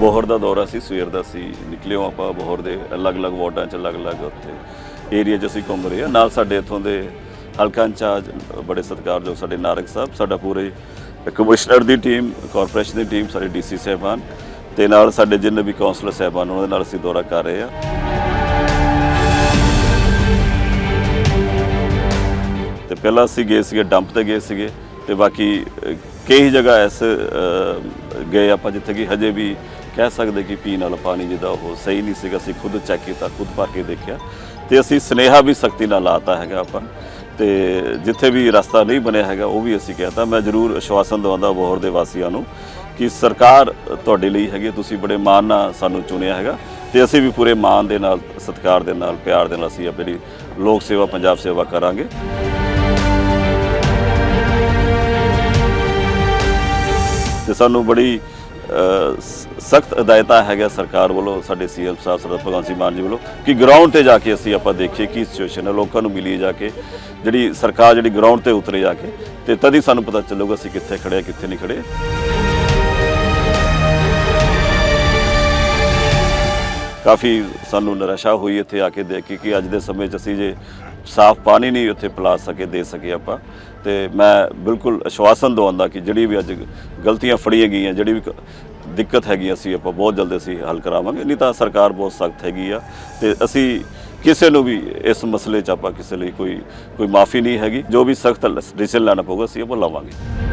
ਬੋਹਰ ਦਾ ਦੌਰਾ ਸੀ, ਸਵੇਰ ਦਾ ਸੀ, ਨਿਕਲਿਓ ਆਪਾਂ ਬੋਹਰ ਦੇ ਅਲੱਗ-ਅਲੱਗ ਵਾਰਡਾਂ 'ਚ, ਅਲੱਗ-ਅਲੱਗ ਉੱਥੇ ਏਰੀਆ 'ਚ ਅਸੀਂ ਘੁੰਮ ਰਹੇ ਹਾਂ। ਨਾਲ ਸਾਡੇ ਇੱਥੋਂ ਦੇ ਹਲਕਾ ਇੰਚਾਰਜ, ਬੜੇ ਸਤਿਕਾਰਯੋਗ ਸਾਡੇ ਨਾਰਕ ਸਾਹਿਬ, ਸਾਡਾ ਪੂਰੇ ਕਮਿਸ਼ਨਰ ਦੀ ਟੀਮ ਕਾਰਪੋਰੇਸ਼ਨ ਦੀ ਟੀਮ, ਸਾਡੇ ਡੀਸੀ ਸਾਹਿਬਾਨ ਤੇ ਨਾਲ ਸਾਡੇ ਜਿੰਨੇ ਵੀ ਕਾਉਂਸਲਰ ਸਾਹਿਬਾਨ, ਉਹਨਾਂ ਦੇ ਨਾਲ ਅਸੀਂ ਦੌਰਾ ਕਰ ਰਹੇ ਹਾਂ। ਤੇ ਪਹਿਲਾਂ ਅਸੀਂ ਗਏ ਸੀਗੇ ਡੰਪ ਤੇ ਗਏ ਸੀਗੇ ਤੇ ਬਾਕੀ ਕਈ ਜਗ੍ਹਾ ਐਸ ਗਏ ਆਪਾਂ ਜਿੱਥੇ ਕਿ ਹਜੇ ਵੀ ਕਹਿ ਸਕਦੇ ਕਿ ਪੀਣ ਵਾਲਾ ਪਾਣੀ ਜਿਹਦਾ ਉਹ ਸਹੀ ਨਹੀਂ ਸੀਗਾ, ਅਸੀਂ ਖੁਦ ਚੈੱਕ ਕੀਤਾ, ਖੁਦ ਭਰ ਕੇ ਦੇਖਿਆ। ਤੇ ਅਸੀਂ ਸਨੇਹਾ ਵੀ ਸਖਤੀ ਨਾਲ ਲਾਤਾ ਹੈਗਾ ਆਪਾਂ। ਤੇ ਜਿੱਥੇ ਵੀ ਰਸਤਾ ਨਹੀਂ ਬਣਿਆ ਹੈਗਾ, ਉਹ ਵੀ ਅਸੀਂ ਕਹਿਤਾ। ਮੈਂ ਜ਼ਰੂਰ ਅਸ਼ਵਾਸਨ ਦਵਾਉਂਦਾ ਬੋਹਰ ਦੇ ਵਾਸੀਆਂ ਨੂੰ ਕਿ ਸਰਕਾਰ ਤੁਹਾਡੇ ਲਈ ਹੈਗੀ ਤੁਸੀਂ ਬੜੇ ਮਾਣ ਨਾਲ ਸਾਨੂੰ ਚੁਣਿਆ ਹੈਗਾ। ਤੇ ਅਸੀਂ ਵੀ ਪੂਰੇ ਮਾਣ ਦੇ ਨਾਲ, ਸਤਿਕਾਰ ਦੇ ਨਾਲ, ਪਿਆਰ ਦੇ ਨਾਲ ਅਸੀਂ ਆਪਣੀ ਲੋਕ ਸੇਵਾ, ਪੰਜਾਬ ਸੇਵਾ ਕਰਾਂਗੇ। ਤੇ ਸਾਨੂੰ ਬੜੀ ਸਖਤ ਹਦਾਇਤਾਂ ਹੈਗਾ ਸਰਕਾਰ ਵੱਲੋਂ, ਸਾਡੇ ਸੀਐਮ ਸਾਹਿਬ, ਸਰਦਾਰ ਭਗਵੰਤ ਸਿੰਘ ਮਾਨ ਜੀ ਵੱਲੋਂ ਕਿ ਗਰਾਊਂਡ ਤੇ ਜਾ ਕੇ ਅਸੀਂ ਆਪਾਂ ਦੇਖੀਏ ਕੀ ਸਿਚੁਏਸ਼ਨ ਹੈ, ਲੋਕਾਂ ਨੂੰ ਮਿਲੀਏ ਜਾ ਕੇ, ਜਿਹੜੀ ਸਰਕਾਰ ਜਿਹੜੀ ਗਰਾਊਂਡ ਤੇ ਉਤਰੇ ਜਾ ਕੇ, ਤੇ ਤਦ ਹੀ ਸਾਨੂੰ ਪਤਾ ਚੱਲੂਗਾ ਅਸੀਂ ਕਿੱਥੇ ਖੜੇ ਆ, ਕਿੱਥੇ ਨਹੀਂ ਖੜੇ ਕਾਫੀ ਸਾਨੂੰ ਨਿਰਾਸ਼ਾ ਹੋਈ ਇੱਥੇ ਆ ਕੇ ਦੇਖ ਕੇ ਕਿ ਅੱਜ ਦੇ ਸਮੇਂ 'ਚ ਅਸੀਂ ਜੇ ਸਾਫ਼ ਪਾਣੀ ਨਹੀਂ ਉੱਥੇ ਪਿਲਾ ਸਕੇ, ਦੇ ਸਕੇ ਆਪਾਂ ਤੇ ਮੈਂ ਬਿਲਕੁਲ ਆਸ਼ਵਾਸਨ ਦਵਾਉਂਦਾ ਕਿ ਜਿਹੜੀ ਵੀ ਅੱਜ ਗਲਤੀਆਂ ਫੜੀਆਂ ਗਈਆਂ, ਜਿਹੜੀ ਵੀ ਦਿੱਕਤ ਹੈਗੀ ਅਸੀਂ ਆਪਾਂ ਬਹੁਤ ਜਲਦੀ ਅਸੀਂ ਹੱਲ ਕਰਾਵਾਂਗੇ। ਨਹੀਂ ਤਾਂ ਸਰਕਾਰ ਬਹੁਤ ਸਖਤ ਹੈਗੀ ਆ ਤੇ ਅਸੀਂ ਕਿਸੇ ਨੂੰ ਵੀ ਇਸ ਮਸਲੇ 'ਚ ਆਪਾਂ ਕਿਸੇ ਲਈ ਕੋਈ ਕੋਈ ਮਾਫੀ ਨਹੀਂ ਹੈਗੀ। ਜੋ ਵੀ ਸਖਤ ਡਿਸੀਜਨ ਲੈਣਾ ਪਊਗਾ ਅਸੀਂ ਉਹ ਲਵਾਂਗੇ।